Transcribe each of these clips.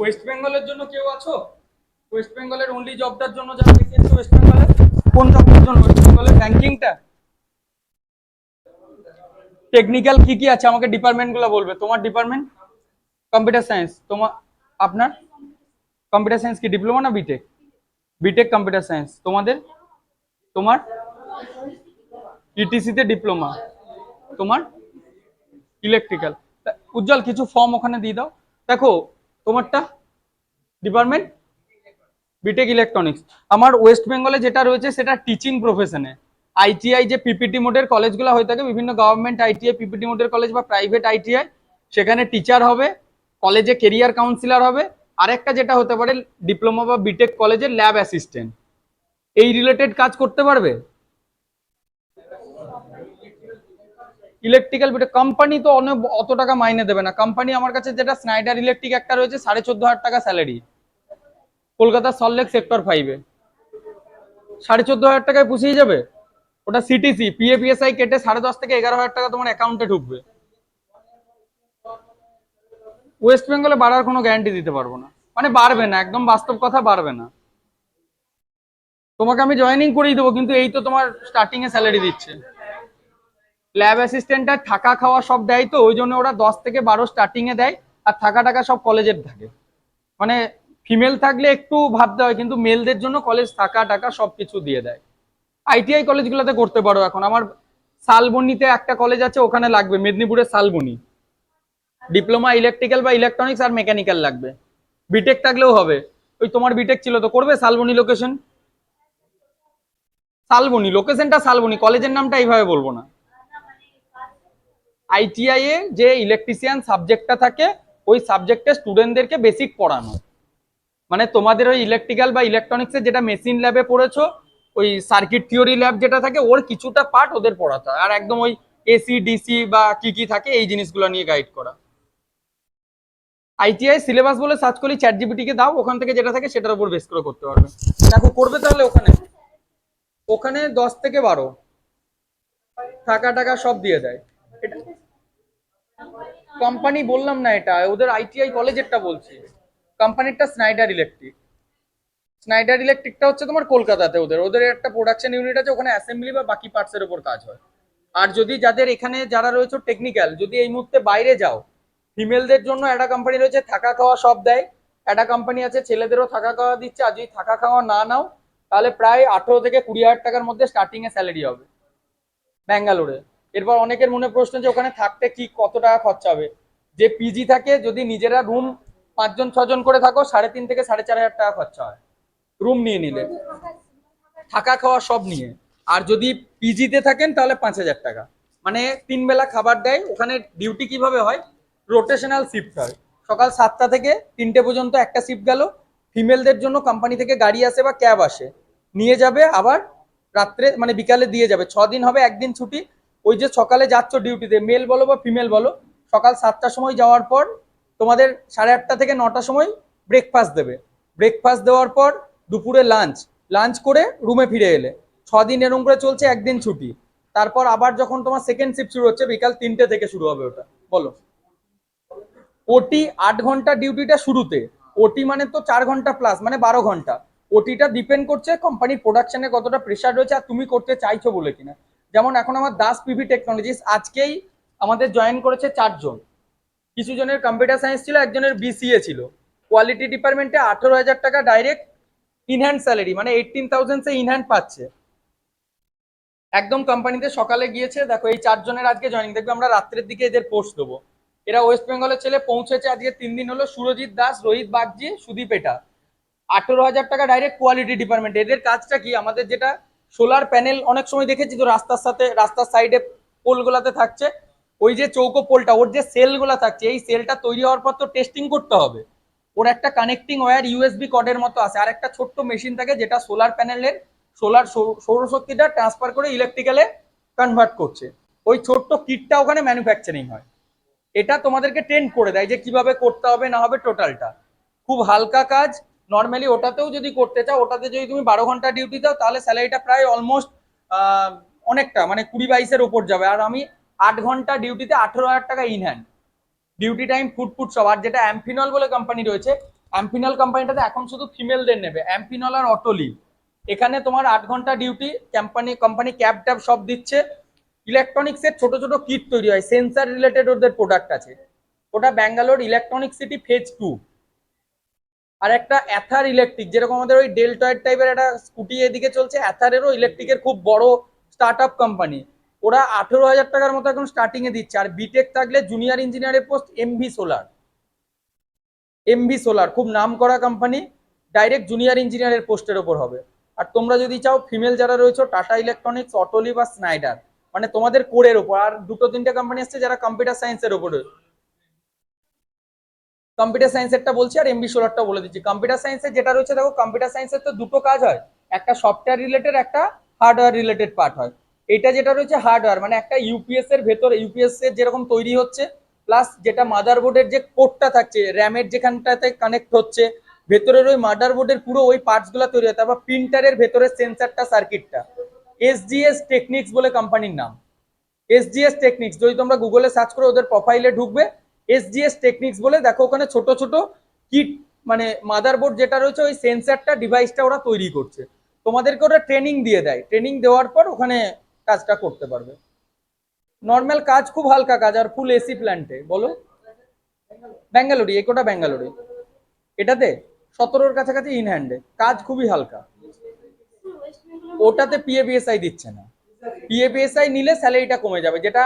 West বেঙ্গলের জন্য কেউ আছো? ওয়েস্ট বেঙ্গলের অনলি জবটার জন্য যারা দেখেছ ওয়েস্ট বেঙ্গলের কোন জবটার জন্য ওয়েস্ট বেঙ্গলের ব্যাংকিংটা টেকনিক্যাল কি কি আছে? আমাকে ডিপার্টমেন্টগুলো বলবে। তোমার ডিপার্টমেন্ট কম্পিউটার সায়েন্স তোমার আপনার? কম্পিউটার সায়েন্স কি? ডিপ্লোমা না বিটেক বিটেক কম্পিউটার সায়েন্স তোমাদের? তোমার? ইটিসিতে ডিপ্লোমা তোমার? ইলেকট্রিক্যাল উজ্জ্বল, কিছু ফর্ম ওখানে দিয়ে দাও। দেখো তোমারটা? ডিপার্টমেন্ট বিটেক ইলেকট্রনিক্স আমার ওয়েস্ট বেঙ্গলে যেটা রয়েছে, সেটা টিচিং প্রফেশনে আইটিআই যে পিপিটি মোডের কলেজগুলো হয়ে থাকে, বিভিন্ন গভর্নমেন্ট আইটিআই পিপিটি মোডের কলেজ বা প্রাইভেট আইটিআই সেখানে টিচার হবে কলেজে কেরিয়ার কাউন্সিলর হবে। আরেকটা যেটা হতে পারে ডিপ্লোমা বা বিটেক কলেজের ল্যাব অ্যাসিস্ট্যান্ট এই রিলেটেড কাজ করতে পারবে? ইলেকট্রিক্যাল বিটে কোম্পানি তো অনেক, অত টাকা মাইনে দেবে না। কোম্পানি আমার কাছে যেটা স্নাইডার ইলেকট্রিক একটা রয়েছে, সাড়ে চোদ্দ হাজার টাকা স্যালারি কলকাতার সল্লেক সেক্টর ফাইভে সাড়ে চোদ্দ হাজার টাকায় পুষিয়ে যাবে? ওটা সিটিসি পিএপিএসআই কেটে সাড়ে দশ থেকে এগারো হাজার টাকা তোমার অ্যাকাউন্টে ঢুকবে। ওয়েস্ট বেঙ্গলে বাড়ার কোনো গ্যারান্টি দিতে পারব না। মানে বাড়বে না, একদম বাস্তব কথা বাড়বে না। তোমাকে আমি জয়েনিং করেই দেবো, কিন্তু এই তো তোমার স্টার্টিং এ স্যালারি দিচ্ছে। ল্যাব অ্যাসিস্ট্যান্টটা থাকা খাওয়া সব দেয় তো, ওই জন্য ওরা দশ থেকে বারো স্টার্টিং এ দেয়, আর থাকা টাকা সব কলেজের থাকে। মানে ফিমেল থাকলে একটু ভাবতে হয়, কিন্তু মেলদের জন্য কলেজ থাকা টাকা সব কিছু দিয়ে দেয়। আইটিআই কলেজগুলোতে করতে পারো এখন। আমার শালবনিতে একটা কলেজ আছে, ওখানে লাগবে, মেদিনীপুরের শালবনি। ডিপ্লোমা ইলেকট্রিক্যাল বা ইলেকট্রনিক্স আর মেকানিক্যাল লাগবে। বিটেক থাকলেও হবে। ওই তোমার বিটেক ছিল তো, করবে শালবনি লোকেশন শালবনি লোকেশনটা শালবনি কলেজের নামটা এইভাবে বলব না। আইটিআই এ যে ইলেকট্রিশিয়ান সাবজেক্টটা থাকে, ওই সাবজেক্টে স্টুডেন্টদেরকে বেসিক পড়ানো। মানে তোমাদের ওই ইলেকট্রিক্যাল বা ইলেকট্রনিক্সের যেটা মেশিন ল্যাবে পড়েছো, ওই সার্কিট থিওরি ল্যাব যেটা থাকে, ওর কিছুটা পার্ট ওদের পড়াতে হয়। আর একদম ওই এসি ডিসি বা কি কি থাকে, এই জিনিসগুলো নিয়ে গাইড করা। আইটিআই সিলেবাস বলে সার্চ করলে চ্যাট জিপিটিকে দাও, ওখান থেকে যেটা থাকে সেটার উপর বেস করে করতে পারবে। দেখো, করবে তাহলে ওখানে। ওখানে দশ থেকে বারো। টাকা টাকা সব দিয়ে দেয়। কোম্পানি বললাম না এটা, ওদের আইটিআই কলেজেরটা বলছি। কোম্পানিরটা স্নাইডার ইলেকট্রিক স্নাইডার ইলেকট্রিকটা হচ্ছে তোমার কলকাতাতে ওদের। ওদের একটা প্রোডাকশন ইউনিট আছে, ওখানে অ্যাসেম্বলি বা বাকি পার্টসের উপর কাজ হয়। আর যদি যাদের এখানে যারা রয়েছে টেকনিক্যাল যদি এই মুহূর্তে বাইরে যাও ফিমেলদের জন্য একটা কোম্পানি রয়েছে, থাকা খাওয়া সব দেয়। একটা কোম্পানি আছে, ছেলেদেরও থাকা খাওয়া দিচ্ছে, আর যদি থাকা খাওয়া না নাও, তাহলে প্রায় আঠেরো থেকে কুড়ি হাজার টাকার মধ্যে স্টার্টিং এ স্যালারি হবে। ব্যাঙ্গালোরে। এরপর অনেকের মনে প্রশ্ন যে ওখানে থাকতে কি কত টাকা খরচা হবে? যে পিজি থাকে, যদি নিজেরা রুম পাঁচজন, ছজন করে থাকো, সাড়ে তিন থেকে সাড়ে চার হাজার টাকা খরচা হয়। রুম নিয়ে নিলে। থাকা খাওয়া সব নিয়ে। আর যদি পিজিতে থাকেন, তাহলে পাঁচ হাজার টাকা। মানে তিন বেলা খাবার দেয়। ওখানে ডিউটি কীভাবে হয়? রোটেশনাল শিফট হয়। সকাল সাতটা থেকে তিনটে পর্যন্ত একটা শিফট গেল। ফিমেলদের জন্য কোম্পানি থেকে গাড়ি আসে বা ক্যাব আসে। নিয়ে যাবে আবার রাত্রে মানে বিকালে দিয়ে যাবে। ছ দিন হবে, একদিন ছুটি। ওই যে সকালে যাচ্ছ ডিউটিতে মেল বলো বা ফিমেল বলো, সকাল সাতটার সময় যাওয়ার পর তোমাদের সাড়ে আটটা থেকে নটার সময় ব্রেকফাস্ট দেবে। ব্রেকফাস্ট দেওয়ার পর দুপুরে লাঞ্চ লাঞ্চ করে রুমে ফিরে এলে। ছ দিন এরম করে চলছে, একদিন ছুটি। তারপর আবার যখন তোমার সেকেন্ড শিফট শুরু হচ্ছে, বিকাল তিনটে থেকে শুরু হবে ওটা। বলো। ওটি আট ঘণ্টা ডিউটিটা শুরুতে। ওটি মানে তো চার ঘণ্টা প্লাস মানে বারো ঘণ্টা। ওটিটা ডিপেন্ড করছে কোম্পানির প্রোডাকশনে কতটা প্রেশার রয়েছে আর তুমি করতে চাইছো বলে কিনা। যেমন এখন আমার দাস পিভি টেকনোলজিস আজকেই আমাদের জয়েন করেছে চারজন। কিছু জনের কম্পিউটার সায়েন্স ছিল, একজনের বিসিএ ছিল। কোয়ালিটি ডিপার্টমেন্টে আঠেরো হাজার টাকা ডাইরেক্ট ইনহ্যান্ড স্যালারি মানে এইটিন থাউজেন্ড সে ইনহ্যান্ড পাচ্ছে। একদম কোম্পানিতে সকালে গিয়েছে, দেখো এই চারজনের আজকে জয়েনিং দেখবে আমরা রাত্রের দিকে এদের পোস্ট দেবো। এরা ওয়েস্ট বেঙ্গলের ছেলে, পৌঁছেছে আজকে তিন দিন হলো সুরজিৎ দাস, রোহিত বাগজি, সুদীপ এটা। আঠেরো হাজার টাকা ডাইরেক্ট কোয়ালিটি ডিপার্টমেন্ট এদের কাজটা কি? আমাদের যেটা সোলার প্যানেল অনেক সময় দেখেছি তো রাস্তার সাথে, রাস্তার সাইডে পোলগুলাতে থাকছে। ওই যে চৌকো পোলটা, ওর যে সেলগুলা থাকছে, এই সেলটা তৈরি হওয়ার পর তো টেস্টিং করতে হবে। ওর একটা কানেক্টিং ওয়্যার ইউএসবি কর্ডের মতো আছে। আর একটা ছোট্ট মেশিন থাকে যেটা সোলার প্যানেলের সোলার সৌরশক্তিটা ট্রান্সফার করে ইলেকট্রিক্যালে কনভার্ট করছে। ওই ছোট্ট কিটটা ওখানে ম্যানুফ্যাকচারিং হয়। এটা তোমাদেরকে ট্রেন্ড করে দেয় যে কীভাবে করতে হবে, না হবে টোটালটা খুব হালকা কাজ নর্মালি ওটাতেও যদি করতে চাও, ওটাতে যদি তুমি বারো ঘণ্টা ডিউটি দাও, তাহলে স্যালারিটা প্রায় অলমোস্ট অনেকটা মানে কুড়ি বাইশের ওপর যাবে। আর আমি আট ঘণ্টা ডিউটিতে আঠেরো হাজার টাকা in hand duty time food সব। আর যেটা অ্যাম্ফিনল বলে কোম্পানি রয়েছে অ্যাম্পিনল কোম্পানিটাতে এখন শুধু ফিমেলদের নেবে অ্যাম্পিনল আর অটোলি এখানে তোমার আট ঘণ্টা duty company company cab tab সব দিচ্ছে। ইলেকট্রনিক্সের ছোট ছোট কিট তৈরি হয় সেন্সার রিলেটেড ওদের প্রোডাক্ট আছে। ওটা Bangalore electronic city phase two আর একটা অ্যাথার ইলেকট্রিক যেরকম আমাদের ওই ডেলটয়েড টাইপের একটা স্কুটি এদিকে চলছে অ্যাথারেরও ইলেকট্রিকের খুব বড় স্টার্ট আপ কোম্পানি ওরা আঠেরো হাজার টাকার মতো এখন স্টার্টিং এ দিচ্ছে, আর বিটেক থাকলে জুনিয়র ইঞ্জিনিয়ারের post MV solar MV solar খুব নাম করা কোম্পানি ডাইরেক্ট জুনিয়র ইঞ্জিনিয়ারের পোস্টের ওপর হবে। আর তোমরা যদি চাও ফিমেল যারা রয়েছে টাটা ইলেকট্রনিক্স অটোলি বা স্নাইডার মানে তোমাদের কোরের ওপর। আর দুটো তিনটে কোম্পানি আসছে যারা কম্পিউটার সায়েন্সের ওপরে। কম্পিউটার সায়েন্সেরটা বলছি আর এমবি সোলারটা বলে দিচ্ছি। কম্পিউটার সায়েন্সের যেটা রয়েছে, দেখো, কম্পিউটার সায়েন্সের তো দুটো কাজ হয়। একটা সফটওয়্যার রিলেটেড একটা হার্ডওয়্যার রিলেটেড পার্ট হয়। এটা যেটা রয়েছে হার্ডওয়্যার মানে একটা ইউপিএস এর ভেতরে ইউপিএস এর যেরকম তৈরি হচ্ছে প্লাস যেটা মাদারবোর্ডের যে কোডটা থাকছে র্যামের যেখানটাতে কানেক্ট হচ্ছে, ভেতরের ওই মাদারবোর্ডের পুরো ওই পার্টসগুলো তৈরি হয়, তারপর প্রিন্টারের ভেতরে সেন্সারটা সার্কিটটা এসজিএস টেকনিক্স বলে কোম্পানির নাম। এসজিএস টেকনিক্স যদি তোমরা গুগলে সার্চ করো, ওদের প্রোফাইলে ঢুকবে। এসজিএস টেকনিক্স বলে, দেখো ওখানে ছোট ছোট কিট মানে মাদারবোর্ড যেটা রয়েছে, ওই সেন্সারটা ডিভাইসটা ওরা তৈরি করছে। তোমাদেরকে ওরা ট্রেনিং দিয়ে দেয়। ট্রেনিং দেওয়ার পর ওখানে কাজটা করতে পারবে। নর্মাল কাজ খুব হালকা কাজ, আর ফুল এসি প্ল্যান্টে বলো? ব্যাঙ্গালোরি একোটা ব্যাঙ্গালোরি এটাতে সতেরোর কাছাকাছি ইন হ্যান্ডে কাজ খুবই হালকা। ওটাতে পিএপিএসআই দিচ্ছে না। পিএপিএসআই নিলে স্যালারিটা কমে যাবে। যেটা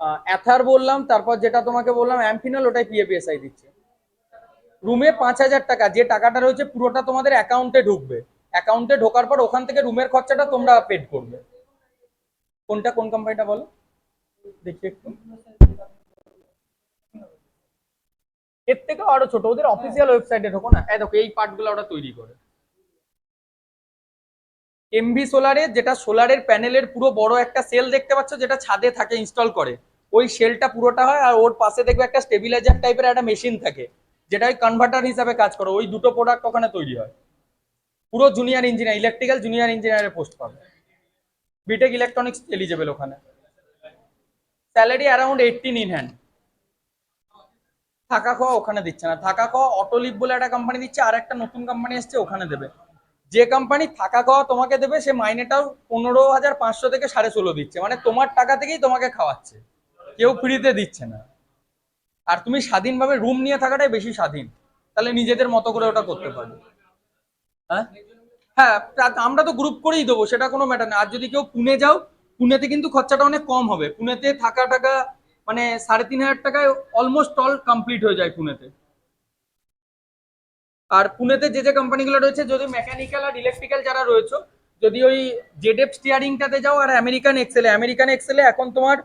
অ্যাথার বললাম, তারপর যেটা তোমাকে বললাম অ্যাম্পিনাল ওটাই পিএপিএসআই দিচ্ছে। রুমে পাঁচ হাজার টাকা, যে টাকাটা রয়েছে, পুরোটা তোমাদের অ্যাকাউন্টে ঢুকবে। অ্যাকাউন্টে ঢোকার পর ওখান থেকে রুমের খরচাটা তোমরা পেড করবে। কোনটা, কোন কোম্পানিটা বলো? দেখি একটু। এর থেকে আরও ছোট, ওদের অফিসিয়াল ওয়েবসাইটে ঢোকো না। এই দেখো, এই পার্টগুলো ওরা তৈরি করে। এমভি সোলারের যেটা সোলারের প্যানেলের পুরো বড় একটা সেল দেখতে পাচ্ছ, যেটা ছাদে থাকে ইনস্টল করে। ওই সেলটা পুরোটা হয় আর ওর পাশে দেখবে একটা স্টেবিলাইজার টাইপের একটা মেশিন থাকে, যেটা ওই কনভার্টার হিসাবে কাজ করে। ওই দুটো প্রোডাক্ট ওখানে তৈরি হয়। পুরো জুনিয়র ইঞ্জিনিয়ার ইলেকট্রিক্যাল জুনিয়র ইঞ্জিনিয়ারের পোস্ট পাবে। বিটেক ইলেকট্রনিক্স এলিজেবল ওখানে। Salary around eighteen in hand থাকা খাওয়া ওখানে দিচ্ছে না। থাকা খাওয়া অটোলিভ বলে একটা কোম্পানি দিচ্ছে আর একটা নতুন কোম্পানি এসছে, ওখানে দেবে। যে কোম্পানি থাকা খাওয়া তোমাকে দেবে, সে মাইনেটাও পনেরো হাজার পাঁচশো থেকে সাড়ে ষোলো দিচ্ছে। মানে তোমার টাকা থেকেই তোমাকে খাওয়াচ্ছে। কেউ ফ্রিতে দিচ্ছে না। আর তুমি স্বাধীনভাবে রুম নিয়ে থাকাটাই বেশি স্বাধীন। তাহলে নিজেদের মতো করে ওটা করতে পারবে হ্যাঁ? হ্যাঁ আমরা তো গ্রুপ করেই দেবো, সেটা কোনো ম্যাটার না আর যদি কেউ পুনে যাও, পুনেতে কিন্তু খরচাটা অনেক কম হবে। পুনেতে থাকা টাকা মানে সাড়ে তিন হাজার টাকায় অলমোস্ট অল কমপ্লিট হয়ে যায় পুনেতে। আর পুনেতে যে যে কোম্পানিগুলো রয়েছে, যদি মেকানিক্যাল আর ইলেকট্রিক্যাল যারা রয়েছে, যদি ওই জেডেপ স্টিয়ারিংটাতে যাও আর আমেরিকান এক্সেলে আমেরিকান এক্সেলে এখন তোমার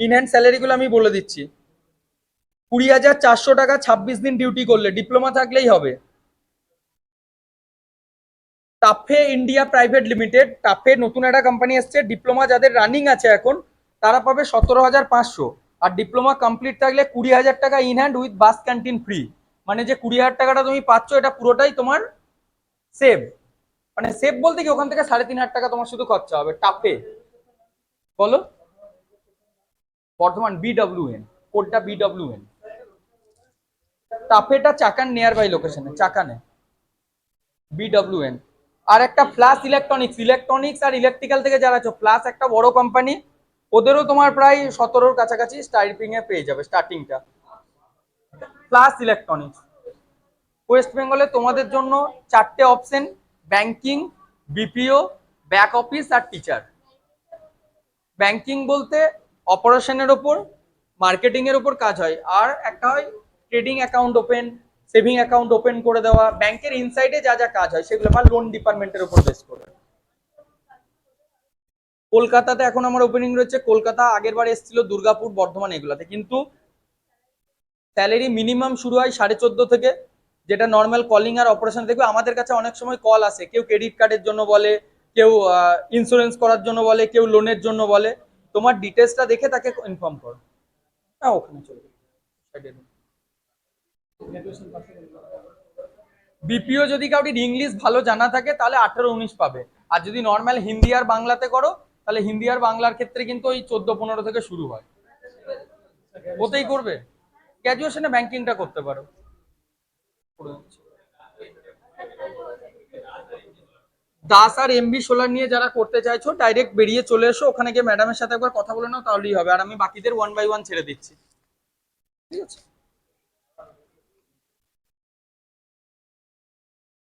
ইনহ্যান্ড স্যালারিগুলো আমি বলে দিচ্ছি। কুড়ি হাজার চারশো টাকা ছাব্বিশ দিন ডিউটি করলে ডিপ্লোমা থাকলেই হবে। TAFE India private limited TAFE নতুন একটা কোম্পানি এসছে ডিপ্লোমা যাদের রানিং আছে এখন, তারা পাবে সতেরো হাজার পাঁচশো। আর ডিপ্লোমা কমপ্লিট থাকলে কুড়ি হাজার টাকা in hand with bus canteen free মানে যে কুড়ি হাজার টাকাটা তুমি পাচ্ছ, এটা পুরোটাই তোমার সেভ মানে সেভ বলতে কি, ওখান থেকে সাড়ে তিন হাজার টাকা তোমার শুধু খরচা হবে টাফে বলো। বর্ধমান বিডব্লিউ এন কোডটা বিডব্লিউ এন টাফেটা চাকান নিয়ার বাই লোকেশনে চাকানে। বিডব্লিউ এন আর একটা ফ্লাস ইলেকট্রনিক্স ইলেকট্রনিক্স আর ইলেকট্রিক্যাল থেকে যারা আছো ফ্লাস একটা বড় কোম্পানি ওদেরও তোমার প্রায় সতেরোর কাছাকাছি স্টার্টিং এ পেয়ে যাবে স্টার্টিংটা প্লাস ইলেকট্রনিক্স ওয়েস্ট বেঙ্গলে তোমাদের জন্য চারটে option banking BPO back office আর টিচার ব্যাংকিং বলতে অপারেশনের ওপর মার্কেটিং এর ওপর কাজ হয়। আর একটা হয় trading account open saving account open করে দেওয়া। ব্যাংকের ইনসাইডে যা যা কাজ হয়, সেগুলো আমার লোন ডিপার্টমেন্টের উপর বেস করে। কলকাতাতে এখন আমার ওপেনিং রয়েছে। কলকাতা আগের বার এসেছিল দুর্গাপুর, বর্ধমান এগুলাতে। কিন্তু স্যালারি মিনিমাম শুরু হয় সাড়ে চোদ্দ থেকে, যেটা নর্মাল কলিং আর অপারেশন দেখবে, আমাদের কাছে অনেক সময় কল আসে। কেউ ক্রেডিট কার্ডের জন্য বলে, কেউ ইন্স্যুরেন্স করার জন্য বলে, কেউ লোনের জন্য বলে। তোমার ডিটেলসটা দেখে তাকে ইনফর্ম করো। হ্যাঁ ওখানে চলে বিপিও যদি কাউরির ইংলিশ ভালো জানা থাকে, তাহলে আঠারো উনিশ পাবে। আর যদি নর্মাল হিন্দি আর বাংলাতে করো, তাহলে হিন্দি আর বাংলার ক্ষেত্রে কিন্তু ওই চোদ্দ পনেরো থেকে শুরু হয়। ওতেই করবে। গ্র্যাজুয়েশনে ব্যাংকিংটা করতে পারো। দাস আর এমবি সোলার নিয়ে যারা করতে চাইছো ডাইরেক্ট বেরিয়ে চলে এসো, ওখানে গিয়ে ম্যাডামের সাথে একবার কথা বলে নাও, তাহলেই হবে। আর আমি বাকিদের ওয়ান বাই ওয়ান ছেড়ে দিচ্ছি। ঠিক আছে?